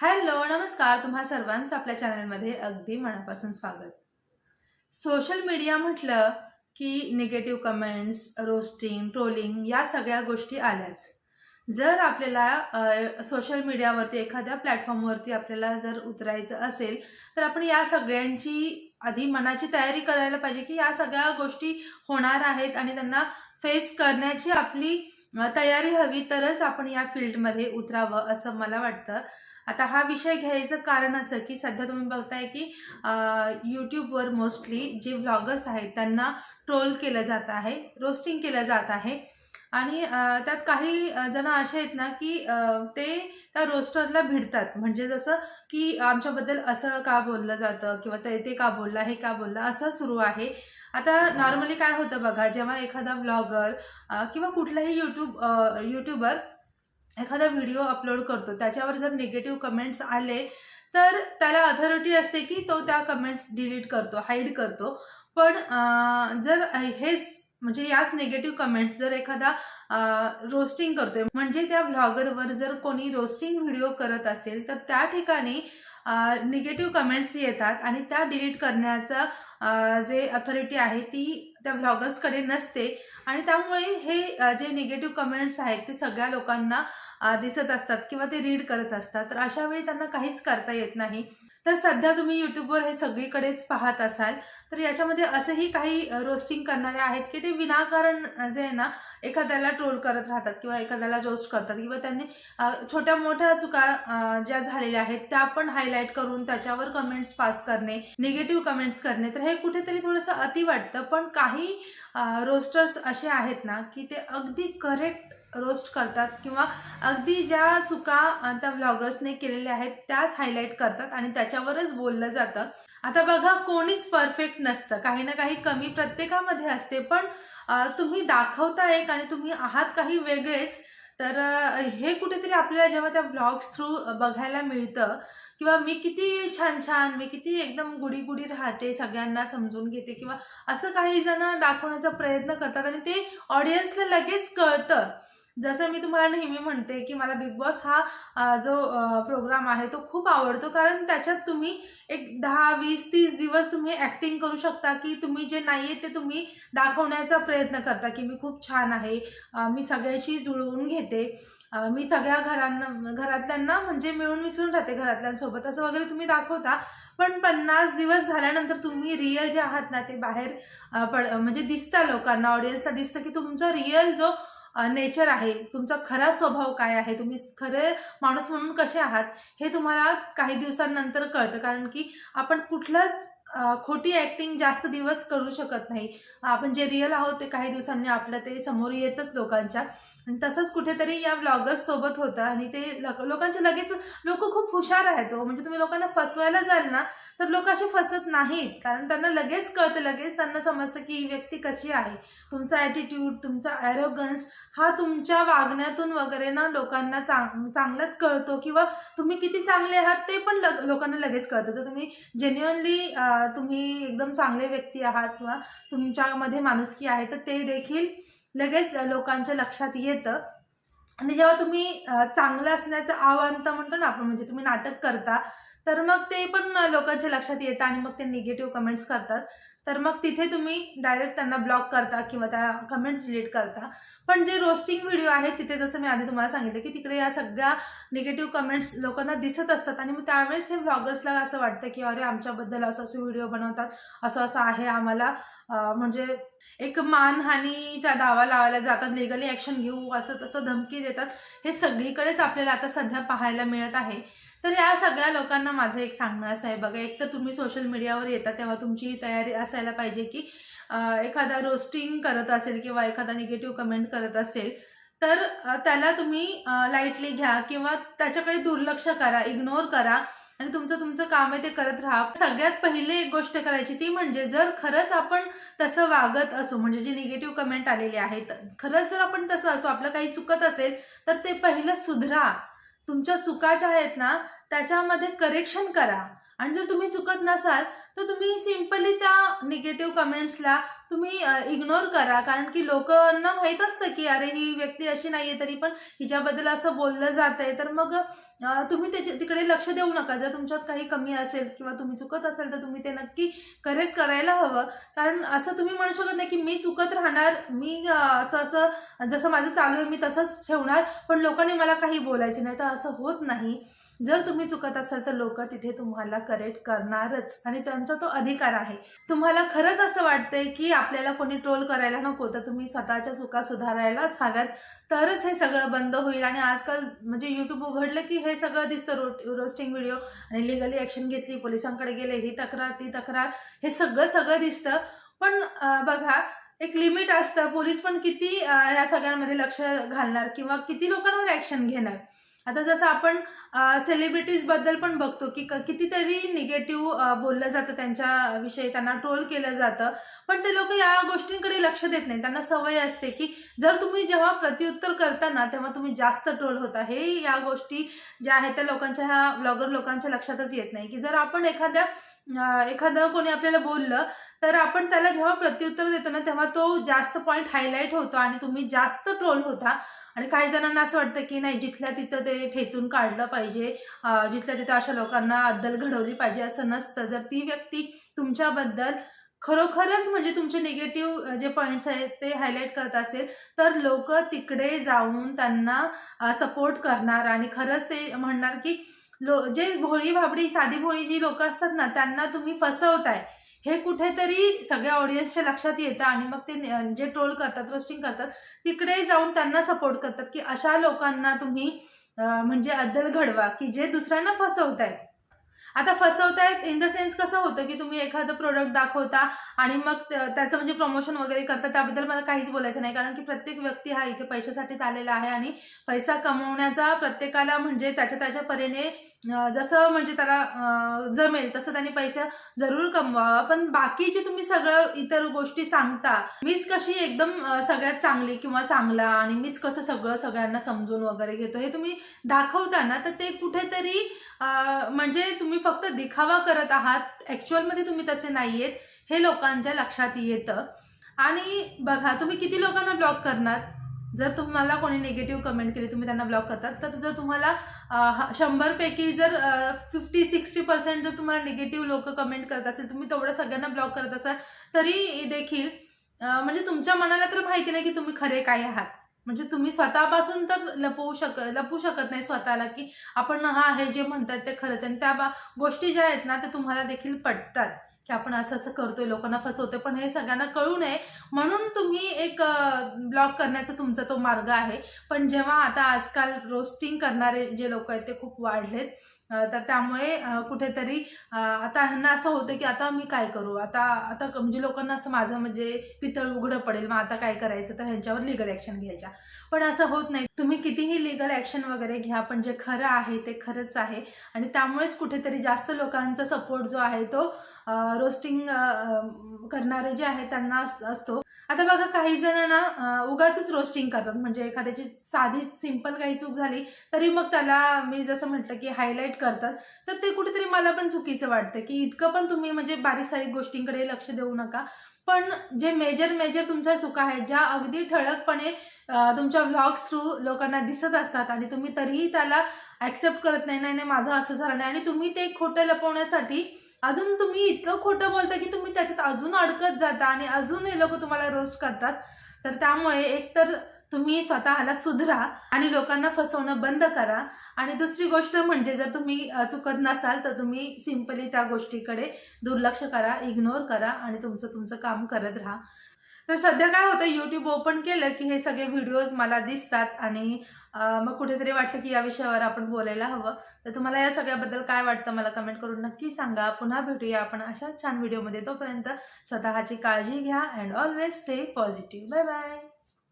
Hello नमस्कार तुम्हा सर्वांचं आपल्या चॅनलमध्ये अगदी मनापासून स्वागत. सोशल मीडिया म्हटलं की निगेटिव्ह कमेंट्स रोस्टिंग ट्रोलिंग या सगळ्या गोष्टी आल्याच. जर आपल्याला सोशल मीडियावरती एखाद्या प्लॅटफॉर्मवरती आपल्याला जर उतरायचं असेल तर आपण या सगळ्यांची आधी मनाची तयारी करायला पाहिजे की या सगळ्या गोष्टी होणार आहेत आणि त्यांना फेस करण्याची आपली तयारी हवी तरच आपण या फील्डमध्ये उतरावं असं मला वाटतं. आता हा विषय घ्यायचं कारण असं की सध्या तुम्ही बघताय की यूट्यूबवर मोस्टली जे व्लॉगर्स आहेत त्यांना ट्रोल केलं जात आहे रोस्टिंग केलं जात आहे. आणि त्यात काही जण असे आहेत ना की ते त्या रोस्टरला भिडतात. म्हणजे जसं की आमच्याबद्दल असं का बोललं जातं किंवा ते ते का बोललं हे का बोललं असं सुरू आहे. आता नॉर्मली काय होतं बघा जेव्हा एखादा व्लॉगर किंवा कुठलाही यूट्यूब यूट्यूबर एखादा व्हिडिओ अपलोड करतो त्याच्यावर जर निगेटिव्ह कमेंट्स आले तर त्याला अथॉरिटी असते की तो त्या कमेंट्स डिलीट करतो हाईड करतो. पण जर हेच म्हणजे याच निगेटिव्ह कमेंट्स जर एखादा रोस्टिंग करतोय म्हणजे त्या व्लॉगरवर जर कोणी रोस्टिंग व्हिडिओ करत असेल तर त्या ठिकाणी निगेटिव्ह कमेंट्स येतात आणि त्या डिलीट करण्याचा जे अथॉरिटी आहे ती त्या व्लॉगर्सकडे नसते. आणि त्यामुळे हे जे निगेटिव्ह कमेंट्स आहेत ते सगळ्या लोकांना दिसत असतात किंवा ते रीड करत असतात तर अशा वेळी त्यांना काहीच करता येत नाही. तर सध्या तुम्ही यूट्यूबवर हे सगळीकडेच पाहत असाल तर याच्यामध्ये असेही काही रोस्टिंग करणारे आहेत की ते विनाकारण जे आहे ना एखाद्याला ट्रोल करत राहतात किंवा एखाद्याला रोस्ट करतात किंवा त्यांनी छोट्या मोठ्या चुका ज्या झालेल्या आहेत त्या पण हायलाईट करून त्याच्यावर कमेंट्स पास करणे निगेटिव्ह कमेंट्स करणे तर हे कुठेतरी थोडंसं अति वाटतं. पण काही रोस्टर्स असे आहेत ना की ते अगदी करेक्ट रोस्ट करतात किंवा अगदी ज्या चुका त्या व्लॉगर्सने केलेल्या आहेत त्याच हायलाईट करतात आणि त्याच्यावरच बोललं जातं. आता बघा कोणीच परफेक्ट नसतं. काही ना काही कमी प्रत्येकामध्ये असते पण तुम्ही दाखवता एक आणि तुम्ही आहात काही वेगळेच तर हे कुठेतरी आपल्याला जेव्हा त्या ब्लॉग्स थ्रू बघायला मिळतं किंवा मी किती छान छान मी किती एकदम गुडी गुडी राहते सगळ्यांना समजून घेते किंवा असं काही जण दाखवण्याचा प्रयत्न करतात आणि ते ऑडियन्सला लगेच कळतं. जसं मी तुम्हाला नेहमी म्हणते की मला बिग बॉस हा जो प्रोग्राम आहे तो खूप आवडतो. कारण त्याच्यात तुम्ही एक दहा वीस तीस दिवस तुम्ही ॲक्टिंग करू शकता की तुम्ही जे नाही आहे ते तुम्ही दाखवण्याचा प्रयत्न करता की मी खूप छान आहे मी सगळ्याशी जुळवून घेते मी सगळ्या घरांना घरातल्यांना म्हणजे मिळून मिसळून राहते घरातल्यांसोबत. असं वगैरे तुम्ही दाखवता. पण पन्नास दिवस झाल्यानंतर तुम्ही रिअल जे आहात ना ते बाहेर पड म्हणजे दिसतं लोकांना ऑडियन्सला दिसतं की तुमचा रिअल जो नेचर आहे. तुमचा खरा स्वभाव काय आहे? तुम्ही खरे माणूस म्हणून कसे आहात? हे तुम्हाला काही दिवसांनंतर कळतं. कारण की आपण कुठलंच खोटी ॲक्टिंग जास्त दिवस करू शकत नाही. आपण जे रिअल आहोत ते काही दिवसांनी आपलं ते समोर येतच लोकांच्या. आणि तसंच कुठेतरी या ब्लॉगर्स सोबत होतं आणि ते लोकांचे लगेच लोक खूप हुशार आहेत हो. म्हणजे तुम्ही लोकांना फसवायला जाल ना तर लोक असे फसत नाहीत. कारण त्यांना लगेच कळतं लगेच त्यांना समजतं की ही व्यक्ती कशी आहे. तुमचा ॲटिट्यूड तुमचा ॲरोगन्स हा तुमच्या वागण्यातून वगैरे ना लोकांना चांग चांगलाच कळतो किंवा तुम्ही किती चांगले आहात ते पण लग लोकांना लगेच कळतं. जर तुम्ही जेन्युअनली तुम्ही एकदम चांगले व्यक्ती आहात किंवा तुमच्यामध्ये माणुसकी आहे तर ते देखील लगेच लोकांच्या लक्षात येतं. आणि जेव्हा तुम्ही चांगलं असण्याचं आव्हान तर म्हणतो ना आपण म्हणजे तुम्ही नाटक करता तर मग ते पण लोकांच्या लक्षात येतं आणि मग ते निगेटिव्ह कमेंट्स करतात. तर मग तिथे तुम्ही डायरेक्ट त्यांना ब्लॉक करता किंवा त्या कमेंट्स डिलीट करता. पण जे रोस्टिंग व्हिडिओ आहेत तिथे जसं मी आधी तुम्हाला सांगितलं की तिकडे या सगळ्या निगेटिव्ह कमेंट्स लोकांना दिसत असतात आणि मग त्यावेळेस हे व्लॉगर्सला असं वाटतं की अरे आमच्याबद्दल असं असं व्हिडिओ बनवतात असं असं आहे आम्हाला म्हणजे एक मानहानीचा दावा लावायला जातात लिगली ॲक्शन घेऊ असं तसं धमकी देतात. हे सगळीकडेच आपल्याला आता सध्या पाहायला मिळत आहे. तर या सगळ्या लोकांना माझं एक सांगणं असं आहे. बघा एक तर तुम्ही सोशल मीडियावर येता तेव्हा तुमची ही तयारी असायला पाहिजे की एखादा रोस्टिंग करत असेल किंवा एखादा निगेटिव्ह कमेंट करत असेल तर त्याला तुम्ही लाईटली घ्या किंवा त्याच्याकडे दुर्लक्ष करा इग्नोर करा आणि तुमचं तुमचं काम आहे ते करत राहा. सगळ्यात पहिले एक गोष्ट करायची ती म्हणजे जर खरंच आपण तसं वागत असू म्हणजे जे निगेटिव्ह कमेंट आलेले आहेत खरंच जर आपण तसं असू आपलं काही चुकत असेल तर ते पहिलं सुधरा. तुमच्या चुका ज्या आहेत ना त्याच्यामध्ये करेक्शन करा. आणि जर तुम्ही चुकत नसाल तर तुम्ही सिम्पली त्या निगेटिव्ह कमेंट्सला तुम्ही इग्नोर करा. कारण की लोकांना माहीत असतं की अरे ही व्यक्ती अशी नाही आहे तरी पण हिच्याबद्दल असं बोललं जात आहे तर मग तुम्ही त्याच्या तिकडे लक्ष देऊ नका. जर तुमच्यात काही कमी असेल किंवा तुम्ही चुकत असेल तर तुम्ही ते नक्की करेक्ट करायला हवं. कारण असं तुम्ही म्हणू शकत नाही की मी चुकत राहणार मी असं असं जसं माझं चालू आहे मी तसंच ठेवणार पण लोकांनी मला काही बोलायचं नाही. तर असं होत नाही. जर तुम्ही चुकत असाल तर लोक तिथे तुम्हाला करेक्ट करणारच आणि त्यांचा तो अधिकार आहे. तुम्हाला खरंच असं वाटतंय की आपल्याला कोणी ट्रोल करायला नको तर तुम्ही स्वतःच्या चुका सुधारायलाच हव्यात. तरच हे सगळं बंद होईल आणि आजकाल म्हणजे यूट्यूब उघडलं की हे सगळं दिसतं रो रोस्टिंग व्हिडिओ आणि लिगली ॲक्शन घेतली पोलिसांकडे गेले ही तक्रार ती तक्रार हे सगळं सगळं दिसतं. पण बघा एक लिमिट असतं. पोलीस पण किती या सगळ्यांमध्ये लक्ष घालणार किंवा किती लोकांवर ॲक्शन घेणार? आता जसं आपण सेलिब्रिटीजबद्दल पण बघतो की क- कितीतरी निगेटिव्ह बोललं जातं त्यांच्याविषयी त्यांना ट्रोल केलं जातं. पण ते लोक या गोष्टींकडे लक्ष देत नाही त्यांना सवय असते की जर तुम्ही जेव्हा प्रत्युत्तर करताना तेव्हा तुम्ही जास्त ट्रोल होता. हे या गोष्टी ज्या आहेत त्या लोकांच्या ह्या ब्लॉगर लोकांच्या लक्षातच येत नाही. की जर आपण एखाद्या एखादं कोणी आपल्याला बोललं तर आपण त्याला जेव्हा प्रत्युत्तर देतो ना तेव्हा तो जास्त पॉईंट हायलाईट होतो आणि तुम्ही जास्त ट्रोल होता. आणि काही जणांना असं वाटतं की नाही जिथल्या तिथं ते ठेचून काढलं पाहिजे जिथल्या तिथं अशा लोकांना अद्दल घडवली पाहिजे असं नसतं. जर ती व्यक्ती तुमच्याबद्दल खरोखरच म्हणजे तुमचे निगेटिव्ह जे पॉईंट्स आहेत ते हायलाईट करत असेल तर लोक तिकडे जाऊन त्यांना सपोर्ट करणार. आणि खरंच ते म्हणणार की लो जे भोळी भाबडी साधी भोळी जी लोक असतात ना त्यांना तुम्ही फसवताय. हे कुठेतरी सगळ्या ऑडियन्सच्या लक्षात येतं आणि मग ते जे ट्रोल करतात रोस्टिंग करतात तिकडे जाऊन त्यांना सपोर्ट करतात की अशा लोकांना तुम्ही म्हणजे अद्दल घडवा की जे दुसऱ्यांना फसवतायत. आता फसवतायत इन द सेन्स कसं होतं की तुम्ही एखादं प्रोडक्ट दाखवता आणि मग त्याचं म्हणजे प्रमोशन वगैरे करता त्याबद्दल मला काहीच बोलायचं नाही कारण की प्रत्येक व्यक्ती हा इथे पैशासाठीच आलेला आहे आणि पैसा कमवण्याचा प्रत्येकाला म्हणजे त्याच्या त्याच्या परीने जसं म्हणजे त्याला जमेल तसं त्यांनी पैसे जरूर कमवावा. पण बाकीचे तुम्ही सगळं इतर गोष्टी सांगता मीच कशी एकदम सगळ्यात चांगली किंवा चांगला आणि मीच कसं सगळं सगळ्यांना समजून वगैरे घेतो हे तुम्ही दाखवता ना तर ते कुठेतरी म्हणजे तुम्ही फक्त दिखावा करत आहात. ॲक्च्युअलमध्ये तुम्ही तसे नाही आहेत हे लोकांच्या लक्षात येतं. आणि बघा तुम्ही किती लोकांना ब्लॉक करणार? जर तुम्हाला कोणी निगेटिव्ह कमेंट केली तुम्ही त्यांना ब्लॉक करतात तर जर तुम्हाला शंभरपैकी जर फिफ्टी सिक्स्टी पर्सेंट जर तुम्हाला निगेटिव्ह लोक कमेंट करत असेल तुम्ही तेवढं सगळ्यांना ब्लॉक करत असाल तरी देखील म्हणजे तुमच्या मनाला तर माहिती नाही की तुम्ही खरे काय आहात. म्हणजे तुम्ही स्वतःपासून तर लपवू शक लपू शकत नाही स्वतःला की आपण हा हे जे म्हणतात ते खरंच आहे. आणि त्या बा गोष्टी ज्या आहेत ना त्या तुम्हाला देखील पटतात. की आपण असं असं करतोय लोकांना फसवतोय पण हे सगळ्यांना कळू नये. म्हणून तुम्ही एक ब्लॉक करण्याचा तुमचा तो मार्ग आहे. पण जेव्हा आता आजकाल रोस्टिंग करणारे जे लोक आहेत ते खूप वाढलेत. तर त्यामुळे कुठेतरी आता ह्यांना असं होतं की आता मी काय करू? आता आता म्हणजे लोकांना असं माझं म्हणजे पितळ उघडं पडेल मग आता काय करायचं? तर ह्यांच्यावर लिगल ॲक्शन घ्यायच्या. पण असं होत नाही. तुम्ही कितीही लिगल ॲक्शन वगैरे घ्या पण जे खरं आहे ते खरंच आहे. आणि त्यामुळेच कुठेतरी जास्त लोकांचा सपोर्ट जो आहे तो रोस्टिंग करणारे जे आहे त्यांना असतो. आता बघा काही ना उगाच रोस्टिंग करतात. म्हणजे एखाद्याची साधी सिंपल काही चूक झाली तरी मग त्याला मी जसं म्हटलं की हायलाईट करतात. तर ते कुठेतरी मला पण चुकीचं वाटतं की इतकं पण तुम्ही म्हणजे बारीक सारीक गोष्टींकडे लक्ष देऊ नका. पण जे मेजर मेजर तुमच्या चुका आहेत ज्या अगदी ठळकपणे तुमच्या व्लॉग्स थ्रू लोकांना दिसत असतात आणि तुम्ही तरीही त्याला ॲक्सेप्ट करत नाही नाही नाही माझं असं झालं नाही आणि तुम्ही ते खोटं लपवण्यासाठी अजून तुम्ही इतकं खोटं बोलता की तुम्ही त्याच्यात अजून अडकत जाता आणि अजून हे लोक तुम्हाला रोस्ट करतात. तर त्यामुळे एकतर तुम्ही स्वतःला सुधरा आणि लोकांना फसवणं बंद करा. आणि दुसरी गोष्ट म्हणजे जर तुम्ही चुकत नसाल तर तुम्ही सिम्पली त्या गोष्टीकडे दुर्लक्ष करा इग्नोर करा आणि तुमचं तुमचं काम करत राहा. तर सध्या काय होतं यूट्यूब ओपन केलं की हे सगळे व्हिडिओज मला दिसतात आणि मग कुठेतरी वाटलं की या विषयावर आपण बोलायला हवं. तर तुम्हाला या सगळ्याबद्दल काय वाटतं मला कमेंट करून नक्की सांगा. पुन्हा भेटूया आपण अशा छान व्हिडिओमध्ये तोपर्यंत स्वतःची काळजी घ्या and always stay positive bye bye